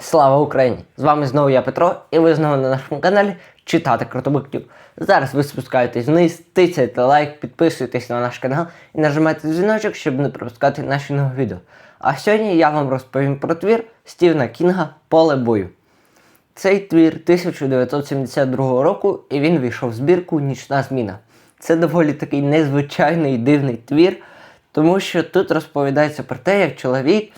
Слава Україні! З вами знову я Петро, і ви знову на нашому каналі читати Кротобиктів. Зараз ви спускаєтесь вниз, тицяйте лайк, підписуйтесь на наш канал і нажимайте дзвіночок, щоб не пропускати наші нові відео. А сьогодні я вам розповім про твір Стівена Кінга Поле бою. Цей твір 1972 року, і він війшов в збірку Нічна зміна. Це доволі такий незвичайний дивний твір, тому що тут розповідається про те, як чоловік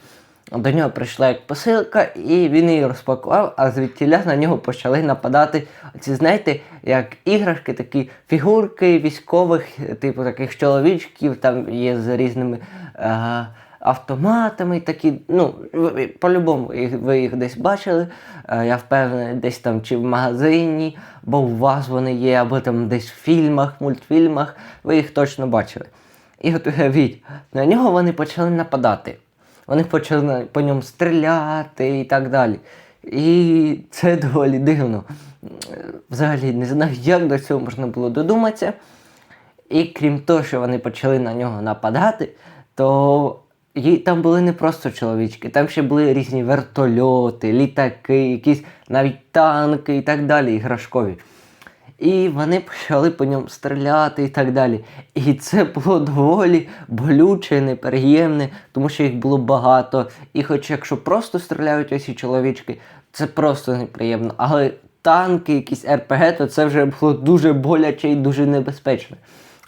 до нього прийшла як посилка, і він її розпакував, а звідтіля на нього почали нападати. Ці, знаєте, як іграшки, такі фігурки військових, типу таких чоловічків, там є з різними. Е- автоматами такі, ну, по-любому ви їх десь бачили. Е, Я впевнений, десь там чи в магазині, бо у вас вони є, або там десь в фільмах, мультфільмах, ви їх точно бачили. І от уявіть, на нього вони почали нападати. Вони почали по ньому стріляти і так далі. І це доволі дивно. Взагалі не знаю, як до цього можна було додуматися. І крім того, що вони почали на нього нападати, то там були не просто чоловічки, там ще були різні вертольоти, літаки, якісь навіть танки і так далі, іграшкові. І вони почали по ньому стріляти і так далі. І це було доволі болюче, неприємне, тому що їх було багато. І хоч якщо просто стріляють ось ці чоловічки, це просто неприємно. Але танки, якісь РПГ, то це вже було дуже боляче і дуже небезпечно.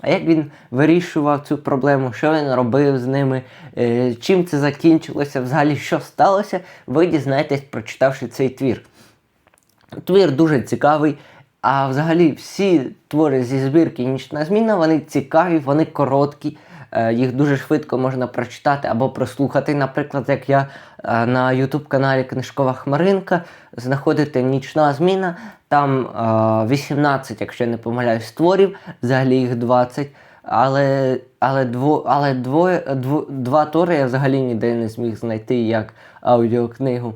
А як він вирішував цю проблему, що він робив з ними, е, чим це закінчилося, взагалі що сталося, ви дізнаєтесь, прочитавши цей твір. Твір дуже цікавий. А взагалі всі твори зі збірки Нічна зміна, вони цікаві, вони короткі, е, їх дуже швидко можна прочитати або прослухати. Наприклад, як я е, на YouTube каналі Книжкова Хмаринка знаходите Нічна зміна, там е, 18, якщо я не помиляюсь, творів, взагалі їх 20. Але, але, дво, але двоє, дво, два твори я взагалі ніде не зміг знайти як аудіокнигу.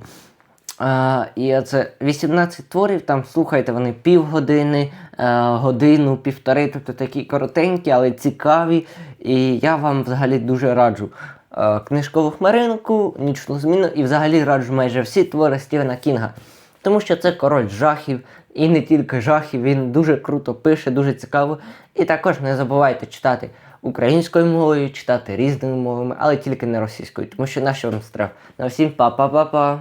І це 18 творів, там слухайте, вони півгодини, е, годину, півтори, тобто такі коротенькі, але цікаві. І я вам взагалі дуже раджу е, книжкову хмаринку, нічну зміну і взагалі раджу майже всі твори Стівена Кінга. Тому що це король жахів, і не тільки жахів, він дуже круто пише, дуже цікаво. І також не забувайте читати українською мовою, читати різними мовами, але тільки не російською, тому що на що вам страх. На всім па-па-па-па.